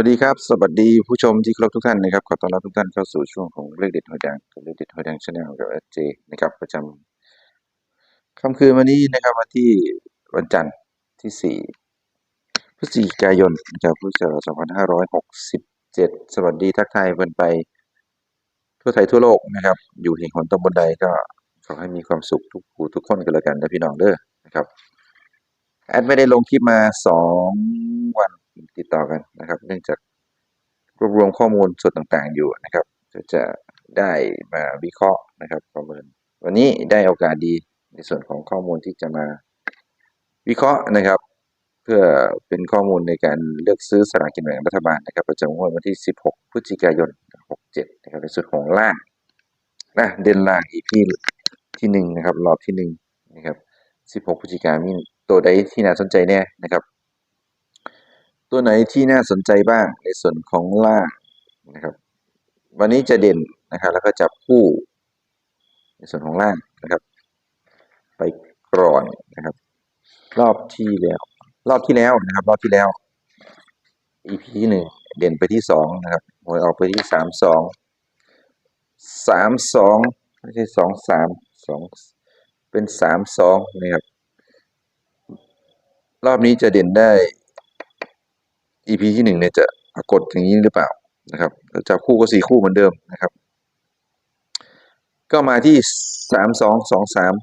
วัสดีครับ สวัสดีผู้ชมที่เคารพทุกท่านนะครับ ขอต้อนรับทุกท่านเข้าสู่ช่วงของเลขเด็ดหอยแดงกับเลขเด็ดหอยแดงชาแนลกับเอเจนะครับประจำค่ำคืนวันนี้นะครับวันที่วันจันทร์ที่ 4 พฤศจิกายนนะครับพุทธศักราช2567 สวัสดีทักทายเพื่อนไป ทั่วไทยทั่วโลกนะครับ อยู่เห็นหนตำบลใดก็ขอให้มีความสุขทุกผู้ทุกคนกันแล้วกันนะพี่น้องเด้อนะครับ แอดไม่ได้ลงคลิปมาสอง ติดต่อกันนะครับ เนื่องจากรวบรวมข้อมูลส่วนต่างๆ อยู่นะครับก็จะได้มาวิเคราะห์นะครับประเมินวันนี้ได้โอกาสดีในส่วนของข้อมูลที่จะมาวิเคราะห์นะครับ เพื่อเป็นข้อมูลในการเลือกซื้อสลากกินแบ่งรัฐบาลนะครับ ประจำงวดวันที่ 16 พฤศจิกายน 67 นะครับในส่วนของล่างนะเดนล่างอีพีที่หนึ่งนะครับรอบที่หนึ่งนะครับ 16 พฤศจิกายนตัวใดที่น่าสนใจแน่นะครับ ตัวไหนที่น่าสนใจบ้างในส่วนของล่างนะครับ วันนี้จะเด่นนะครับ แล้วก็จับคู่ ในส่วนของล่างนะครับ ไปก่อนนะครับ รอบที่แล้ว รอบที่แล้วนะครับ รอบที่แล้ว EP ที่หนึ่งเด่นไปที่สองนะครับหวยออกไปที่สามสองสามสองไม่ใช่สองสามสองเป็นสามสองนะครับ รอบนี้จะเด่นได้ EP ที่หนึ่งเนี่ยจะปรากฏอย่างนี้หรือเปล่านะครับจับคู่ก็สี่คู่เหมือนเดิมนะครับ ก็มาที่สามสองสองสาม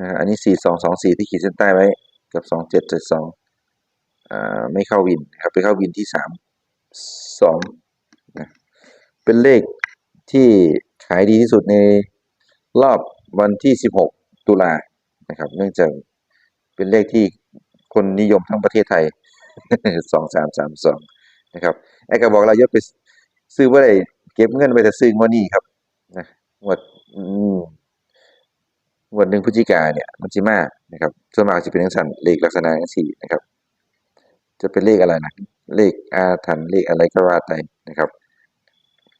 นะฮะอันนี้สี่สองสองสี่ที่ขีดเส้นใต้ไว้กับสองเจ็ดเจ็ดสองอ่าไม่เข้าวินครับไปเข้าวินที่สามสองนะเป็นเลขที่ขายดีที่สุดในรอบวันที่สิบหกตุลานะครับ เนื่องจากเป็นเลขที่คนนิยมทั้งประเทศไทย สองสามสามสองนะครับไอ้ก็บอกเรายศไปซื้อว่าได้เก็บเงินไปแต่ซื้องวดนี้ครับนะงวดอืมงวดหนึ่งพฤศจิกาเนี่ยมันจะมากนะครับส่วนมากจะเป็นลักษณะเลขลักษณะอย่างสี่นะครับ จะเป็นเลขอะไรนะเลขอาถรรพ์เลขอะไรก็ว่าไปนะครับ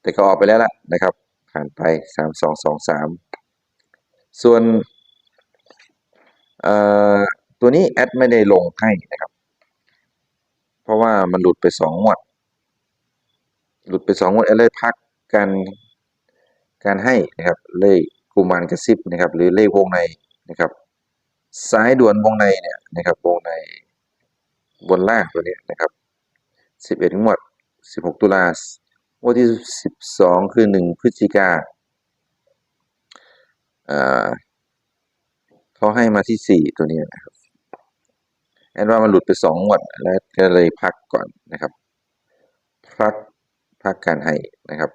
แต่ก็ออกไปแล้วล่ะนะครับ ผ่านไปสามสองสองสามส่วนตัวนี้แอดไม่ได้ลงให้นะครับ ราะว่ามันหลุดไปสองงวด หลุดไปสองงวดเลยพักการการให้นะครับเลขกุมารกระซิบนะครับ หรือเลขวงในนะครับสายด่วนวงในเนี่ยนะครับวงในบนล่างตัวนี้นะครับสิบเอ็ดงวดสิบหกตุลางวดที่สิบสองคือหนึ่งพฤศจิกาอ่าเขาให้มาที่สี่ตัวนี้นะครับ อนว่ามันหลุดไปสองงวดแล้วก็เลยพักก่อนนะครับ พักพักการให้นะครับ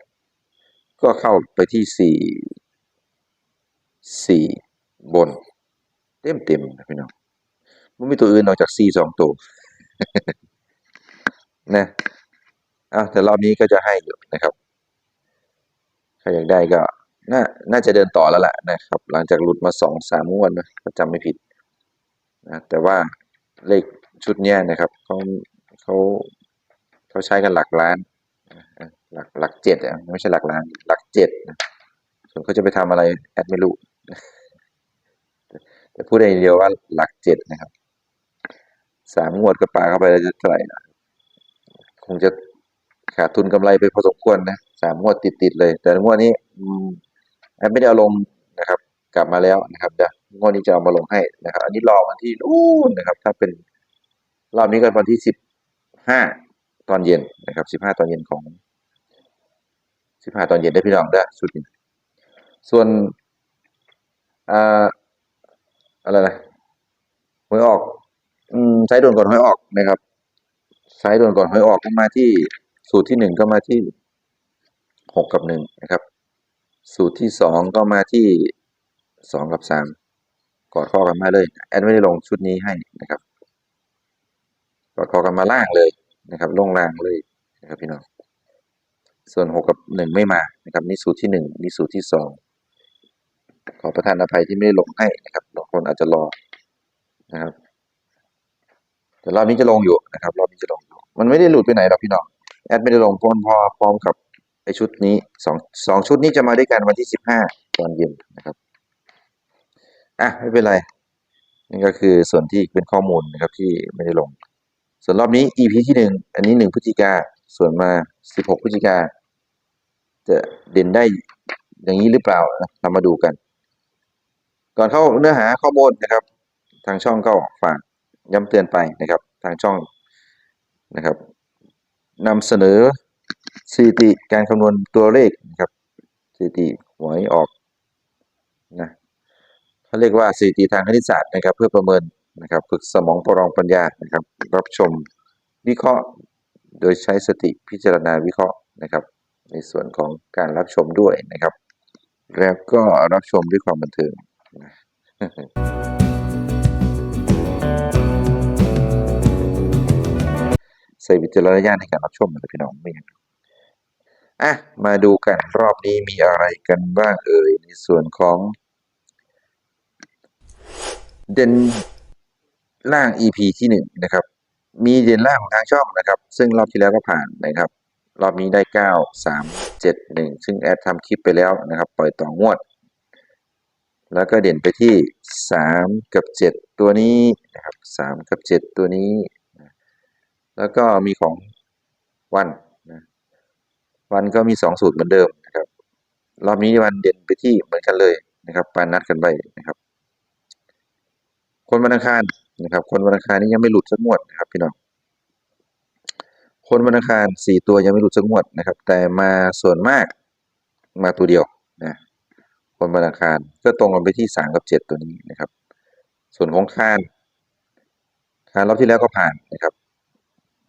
ก็เข้าไปที่สี่สี่บน เต็มเต็มนะพี่น้องมันมีตัวอื่นนอกจากสี่สองตัวนะเอาแต่รอบนี้ก็จะให้อยู่นะครับใครอยากได้ก็น่าน่าจะเดินต่อแล้วแหละนะครับ หลังจากหลุดมาสองสามงวดนะถ้าจำไม่ผิดนะแต่ว่า เลขชุดเนี้ยนะครับเขาเขาเขาใช้กันหลักล้านหลักหลักเจ็ดอะไม่ใช่หลักล้าน หลักเจ็ดส่วนเขาจะไปทำอะไรแอดไม่รู้แต่พูดได้อย่างเดียวว่าหลักเจ็ดนะครับสามงวดก็ปาเข้าไปแล้วจะเท่าไหร่นะคงจะขาดทุนกำไรไปพอสมควรนะสามงวดติดๆเลย แต่งวดนี้อืมแอดไม่ได้เอาลงนะครับ กลับมาแล้วนะครับเดี๋ยว งวดนี้จะเอามาลงให้นะครับ อันนี้รอวันที่นู่นนะครับ ถ้าเป็นรอบนี้ก็วันที่สิบห้าตอนเย็นนะครับสิบห้าตอนเย็นของสิบห้าตอนเย็นได้พี่น้องได้อชุดนี้ส่วนอ่าอะไรนะหวยออก อืมใช้ด่วนก่อนหวยออกนะครับใช้ด่วนก่อนหวยออกก็มาที่สูตรที่หนึ่งก็มาที่หกกับหนึ่งนะครับ สูตรที่สองก็มาที่สองกับสาม กอดข้อกันมาเลยแอดไม่ได้ลงชุดนี้ให้นะครับกอดข้อกันมาล่างเลยนะครับลงล่างเลยนะครับพี่น้องส่วนหกกับหนึ่งไม่มานะครับนี่สูตรที่หนึ่งนี่สูตรที่สองขอประทานอภัยที่ไม่ได้ลงให้นะครับบางคนอาจจะรอนะครับแต่รอบนี้จะลงอยู่นะครับรอบนี้จะลงอยู่มันไม่ได้หลุดไปไหนหรอกพี่น้องแอดไม่ได้ลงพร้อพอพร้อมกับไอชุดนี้สองสองชุดนี้จะมาด้วยกันวันที่สิบห้าตอนเย็นนะครับ อะไม่เป็นไรนี่ก็คือส่วนที่เป็นข้อมูลนะครับที่ไม่ได้ลง ส่วนรอบนี้ EP ที่หนึ่งอันนี้หนึ่งพฤศจิกาส่วนมา16พฤศจิกาจะเด่นได้อย่างนี้หรือเปล่านะเรามาดูกัน ก่อนเข้าเนื้อหาข้อมูลนะครับ ทางช่องก็ฝากย้ำเตือนไปนะครับ ทางช่องนะครับนำเสนอสถิติการคำนวณตัวเลขนะครับสถิติหวยออกนะ เขาเรียกว่าสถิติทางคณิตศาสตร์นะครับ เพื่อประเมินนะครับ ฝึกสมองประลองปัญญานะครับ รับชมวิเคราะห์โดยใช้สติพิจารณาวิเคราะห์นะครับ ในส่วนของการรับชมด้วยนะครับ แล้วก็รับชมด้วยความบันเทิงนะใส่วิจารณญาณในการรับชมนะพี่น้องไม่ย่างอะมาดูกันรอบนี้มีอะไรกันบ้างเอ่ยในส่วนของ เด่นล่าง EP ที่หนึ่งนะครับ มีเด่นล่างของทางช่องนะครับ ซึ่งรอบที่แล้วก็ผ่านนะครับ รอบนี้ได้เก้าสามเจ็ดหนึ่งซึ่งแอดทำคลิปไปแล้วนะครับ ปล่อยต่องวด แล้วก็เด่นไปที่สามกับเจ็ดตัวนี้นะครับสามกับเจ็ดตัวนี้ แล้วก็มีของวันนะวันก็มีสองสูตรเหมือนเดิมนะครับ รอบนี้วันเด่นไปที่เหมือนกันเลยนะครับปานนัดกันไปนะครับ คนวันอังคารนะครับ คนวันอังคารนี้ยังไม่หลุดสักงวดนะครับพี่น้องคนวันอังคารสี่ตัวยังไม่หลุดสักงวดนะครับ แต่มาส่วนมากมาตัวเดียวนะคนวันอังคารก็ตรงกันไปที่สามกับเจ็ดตัวนี้นะครับ ส่วนของคานคานรอบที่แล้วก็ผ่านนะครับ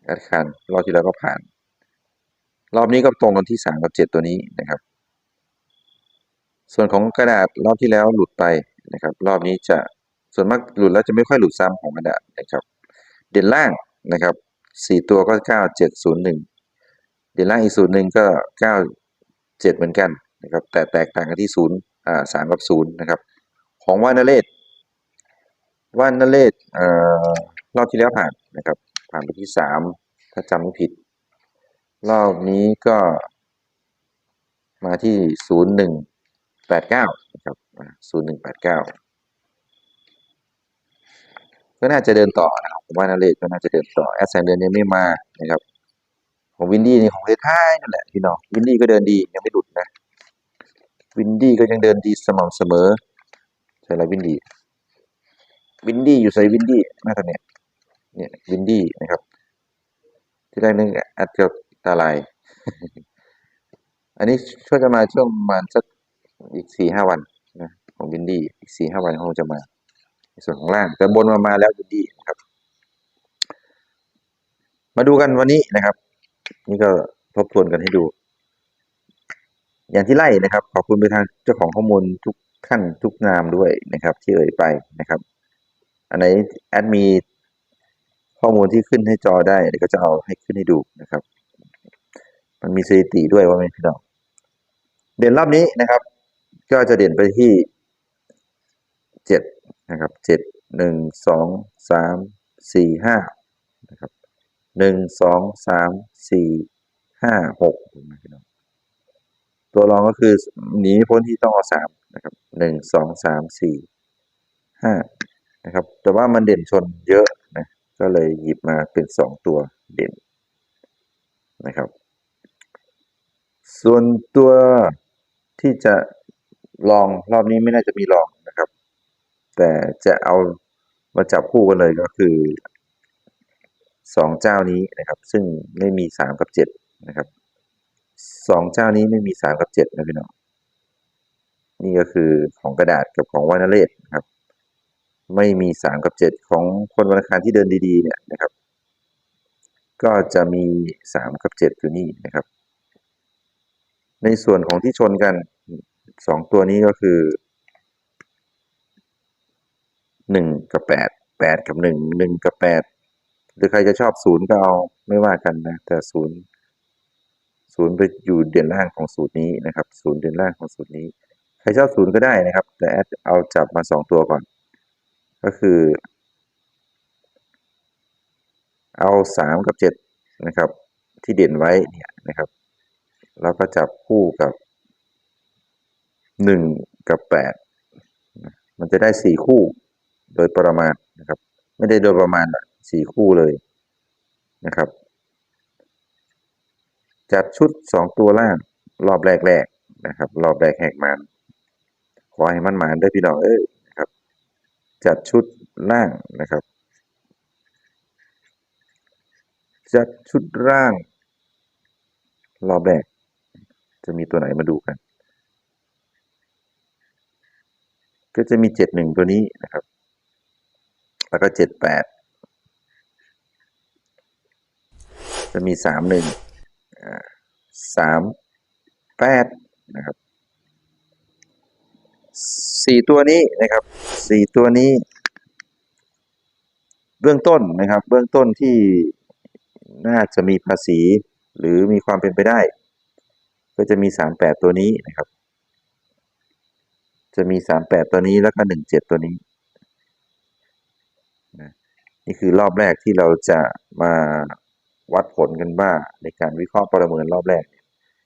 อาคารรอบที่แล้วก็ผ่าน รอบนี้ก็ตรงกันที่สามกับเจ็ดตัวนี้นะครับ ส่วนของกระดาษรอบที่แล้วหลุดไปนะครับ รอบนี้จะ ส่วนมากหลุดแล้วจะไม่ค่อยหลุดซ้ำของกระดาษนะครับ เด่นล่างนะครับสี่ตัวก็เก้าเจ็ดศูนย์หนึ่งเด่นล่างอีกศูนย์หนึ่งก็เก้าเจ็ดเหมือนกันนะครับ แต่แตกต่างกันที่ศูนย์อ่าสามกับศูนย์นะครับ ของว่านเรศว่านเรศเอ่อรอบที่แล้วผ่านนะครับ ผ่านไปที่สามถ้าจำไม่ผิด รอบนี้ก็ มาที่ศูนย์หนึ่งแปดเก้านะครับศูนย์หนึ่งแปดเก้า ก็น่าจะเดินต่อนะครับผมว่านาเลศก็น่าจะเดินต่อแอดแสงเดือนยังไม่มานะครับของวินดี้นี่ของเลท้ายนั่นแหละพี่น้องวินดี้ก็เดินดียังไม่หลุดนะ วินดี้ก็ยังเดินดีสม่ำเสมอใช่ไรวินดี้วินดี้อยู่ใส่วินดี้หน้าตาเนี่ยเนี่ยวินดี้นะครับ ที่แรกนึกอัดเกับตาลายอันนี้ช่วยจะมาช่วงประมาณสักอีกสี่ห้าวันนะของวินดี้อีกสี่ห้าวันคงจะมา ส่วนของล่าง แต่บนมามาแล้วดีนะครับ มาดูกันวันนี้นะครับ นี่ก็ทบทวนกันให้ดู อย่างที่ไล่นะครับ ขอบคุณไปทางเจ้าของข้อมูลทุกท่านทุกนามด้วยนะครับ ที่เอ่ยไปนะครับ อันไหนแอดมีข้อมูลที่ขึ้นให้จอได้เดี๋ยวก็จะเอาให้ขึ้นให้ดูนะครับ มันมีสถิติด้วยว่าไม่พี่น้องเด่นรอบนี้นะครับ ก็จะเด่นไปที่เจ็ด นะครับเจ็ดหนึ่งสองสามสี่ห้านะครับหนึ่งสองสามสี่ห้าหกนะพี่น้องตัวรองก็คือหนีพ้นที่ต้องเอาสามนะครับหนึ่งสองสามสี่ห้านะครับ แต่ว่ามันเด่นชนเยอะนะก็เลยหยิบมาเป็นสองตัวเด่นนะครับ ส่วนตัวที่จะลองรอบนี้ไม่น่าจะมีลอง แต่จะเอามาจับคู่กันเลยก็คือสองเจ้านี้นะครับ ซึ่งไม่มีสามกับเจ็ดนะครับสองเจ้านี้ไม่มีสามกับเจ็ดนะพี่น้องนี่ก็คือของกระดาษกับของวานาเรศครับ ไม่มีสามกับเจ็ดของคนวันอังคารที่เดินดีๆเนี่ยนะครับ ก็จะมีสามกับเจ็ดอยู่นี่นะครับ ในส่วนของที่ชนกันสองตัวนี้ก็คือ หนึ่งกับแปดแปดกับหนึ่งหนึ่งกับแปดหรือใครจะชอบศูนย์ก็เอาไม่ว่ากันนะ แต่ศูนย์ศูนย์ไปอยู่เด่นล่างของสูตรนี้นะครับศูนย์เด่นล่างของสูตรนี้ ใครชอบศูนย์ก็ได้นะครับ แต่แอดเอาจับมาสองตัวก่อน ก็คือ เอาสามกับเจ็ดนะครับ ที่เด่นไว้เนี่ยนะครับแล้วก็จับคู่กับหนึ่งกับแปดมันจะได้สี่คู่ โดยประมาณนะครับ ไม่ได้โดยประมาณสี่คู่เลยนะครับ จัดชุดสองตัวล่างรอบแรกๆนะครับ รอบแรกแหกมันขอให้มันหมานด้อพี่น้องเอ้ยนะครับ จัดชุดล่างนะครับ จัดชุดร่าง รอบแรก จะมีตัวไหนมาดูกัน ก็จะมีเจ็ดหนึ่งตัวนี้นะครับ แล้วก็เจ็ดแปดจะมีสามหนึ่งสามแปดนะครับสี่ตัวนี้นะครับสี่ตัวนี้ เบื้องต้นนะครับ เบื้องต้นที่น่าจะมีภาษี หรือมีความเป็นไปได้ ก็จะมีสามแปดตัวนี้นะครับ จะมีสามแปดตัวนี้แล้วก็หนึ่งเจ็ดตัวนี้ นี่คือรอบแรกที่เราจะมาวัดผลกันว่าในการวิเคราะห์ประเมินรอบแรก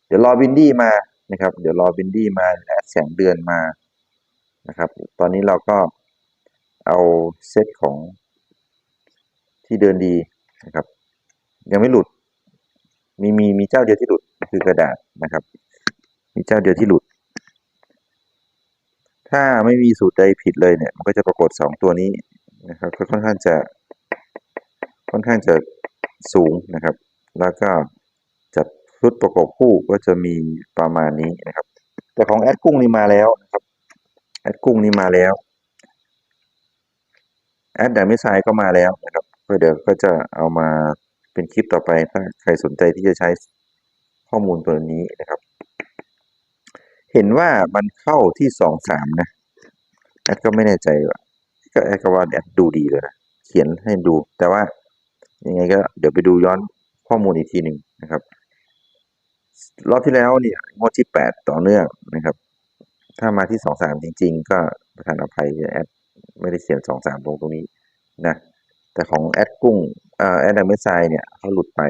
เดี๋ยวรอวินดี้มานะครับ เดี๋ยวรอวินดี้มาแอดแสงเดือนมานะครับ ตอนนี้เราก็เอาเซตของที่เดินดีนะครับ ยังไม่หลุด มีมีมีเจ้าเดียวที่หลุดคือกระดาษนะครับ มีเจ้าเดียวที่หลุด ถ้าไม่มีสูตรใดผิดเลยเนี่ย มันก็จะปรากฏสองตัวนี้นะครับก็ค่อนข้างจะ ค่อนข้างจะสูงนะครับ แล้วก็จัดชุดประกอบคู่ก็จะมีประมาณนี้นะครับ แต่ของแอดกุ้งนี่มาแล้วนะครับแอดกุ้งนี่มาแล้วแอดแต่ไม่ทรายก็มาแล้วนะครับก็เดี๋ยวก็จะเอามาเป็นคลิปต่อไปถ้าใครสนใจที่จะใช้ข้อมูลตัวนี้นะครับ เห็นว่ามันเข้าที่สองสามนะแอดก็ไม่แน่ใจว่าก็แอดก็ว่าแอดดูดีเลยนะเขียนให้ดูแต่ว่า ยังไงก็เดี๋ยวไปดูย้อนข้อมูลอีกทีหนึ่งนะครับ รอบที่แล้วเนี่ยงวดที่แปดต่อเนื่องนะครับ ถ้ามาที่สองสามจริง ๆ ก็ประธานอภัยแอดไม่ได้เขียนสองสามตรงตรงนี้นะแต่ของแอดกุ้งเอ่อแอดดัมเมซายเนี่ยเขาหลุดไป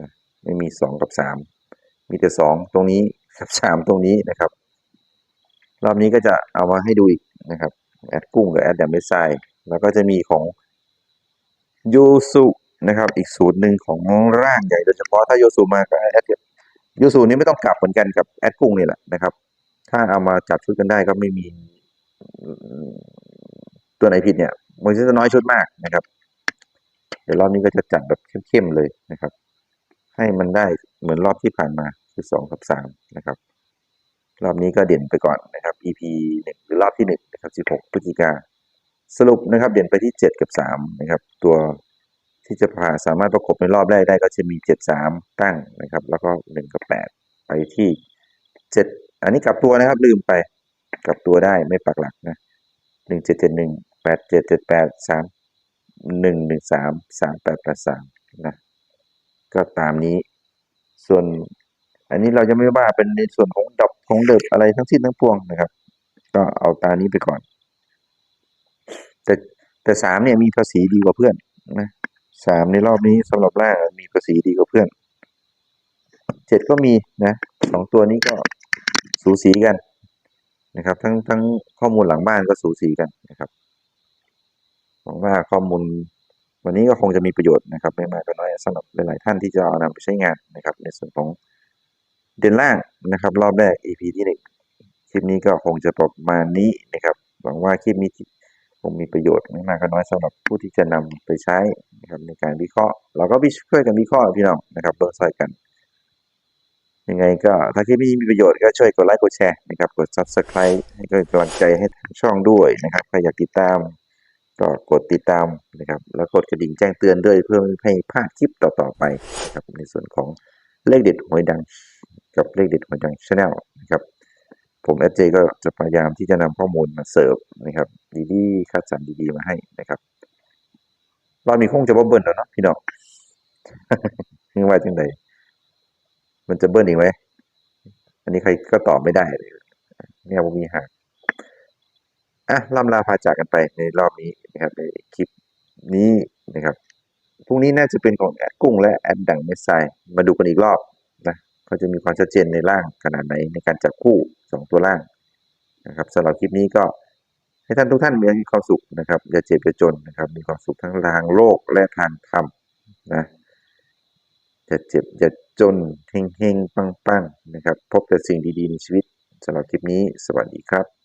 นะไม่มีสองกับสามมีแต่สองตรงนี้กับสามตรงนี้นะครับ รอบนี้ก็จะเอามาให้ดูอีกนะครับแอดกุ้งกับแอดดัมเมซายแล้วก็จะมีของยูสุ นะครับ อีกสูตรหนึ่งของร่างใหญ่โดยเฉพาะถ้าโยสุมาก็แอดยูสุนี้ไม่ต้องกลับเหมือนกันกับแอดกุ้งนี่แหละนะครับ ถ้าเอามาจับชุดกันได้ก็ไม่มีตัวไหนผิดเนี่ยมันจะน้อยชุดมากนะครับ เดี๋ยวรอบนี้ก็จะจัดแบบเข้มๆเลยนะครับ ให้มันได้เหมือนรอบที่ผ่านมาคือสองกับสามนะครับ รอบนี้ก็เด่นไปก่อนนะครับ EP หนึ่งหรือรอบที่หนึ่งนะครับสิบหกพฤศจิกาสรุปนะครับ เด่นไปที่เจ็ดกับสามนะครับ ตัว ที่จะผ่าสามารถประกบในรอบแรกได้ก็จะมีเจ็ดสามตั้งนะครับ แล้วก็หนึ่งกับแปดไปที่เจ็ดอันนี้กลับตัวนะครับลืมไปกลับตัวได้ไม่ปักหลักนะหนึ่งเจ็ดเจ็ดหนึ่งแปดเจ็ดเจ็ดแปดสามหนึ่งหนึ่งสามสามแปดแปดสามนะก็ตามนี้ ส่วนอันนี้เราจะไม่ว่าเป็นในส่วนของดอกของเดิบอะไรทั้งสิ้นทั้งปวงนะครับ ก็เอาตานี้ไปก่อน แต่แต่สามเนี่ยมีภาษีดีกว่าเพื่อนนะ สามในรอบนี้สำหรับล่ามีภาษีดีกว่าเพื่อนเจ็ดก็มีนะสองตัวนี้ก็สูสีกันนะครับ ทั้งทั้งข้อมูลหลังบ้านก็สูสีกันนะครับหวังว่าข้อมูลวันนี้ก็คงจะมีประโยชน์นะครับ ไม่มากก็น้อยสำหรับหลาย ๆ ท่านที่จะเอานำไปใช้งานนะครับ ในส่วนของเด่นล่างนะครับ รอบแรก EP ที่หนึ่งคลิปนี้ก็คงจะประมาณนี้นะครับ หวังว่าคลิปนี้ คงมีประโยชน์ไม่มากก็น้อยสำหรับผู้ที่จะนำไปใช้นะครับในการวิเคราะห์ เราก็ช่วยกันวิเคราะห์พี่น้องนะครับเบิร์ซอยกัน ยังไงก็ถ้าคลิปนี้มีประโยชน์ก็ช่วยกดไลค์กดแชร์นะครับกด Subscribe ให้กำลังใจให้ทางช่องด้วยนะครับใครอยากติดตามก็กดติดตามนะครับแล้วกดกระดิ่งแจ้งเตือนด้วยเพื่อไม่ให้พลาดคลิปต่อๆไปนะครับในส่วนของเลขเด็ดหวยดัง กับเลขเด็ดหวยดังชาแนลนะครับ ผมเอเจก็จะพยายามที่จะนำข้อมูลมาเสิร์ฟนะครับ ดีๆคัดสรรดีๆมาให้นะครับรอบนี้คงจะบ่เบิ้ลแล้วเนาะพี่น้องยังว่าจังไดมันจะเบิ้ลอีกไหมอันนี้ใครก็ตอบไม่ได้เลยเนี่ยผมมีหากอะล่ำลาพาจากกันไปในรอบนี้นะครับในคลิปนี้นะครับพรุ่งนี้น่าจะเป็นของแอดกุ้งและแอดดังเมสไซมาดูกันอีกรอบนะเขาจะมีความชัดเจนในร่างขนาดไหนในการจับคู่ สองตัวล่างนะครับสำหรับคลิปนี้ก็ให้ท่านทุกท่านมีความสุขนะครับอย่าเจ็บอย่าจนนะครับ มีความสุขทั้งทางโลกและทางธรรมนะอย่าเจ็บอย่าจนเฮงเฮงปังปังนะครับ พบแต่สิ่งดีๆในชีวิตสำหรับคลิปนี้ สวัสดีครับ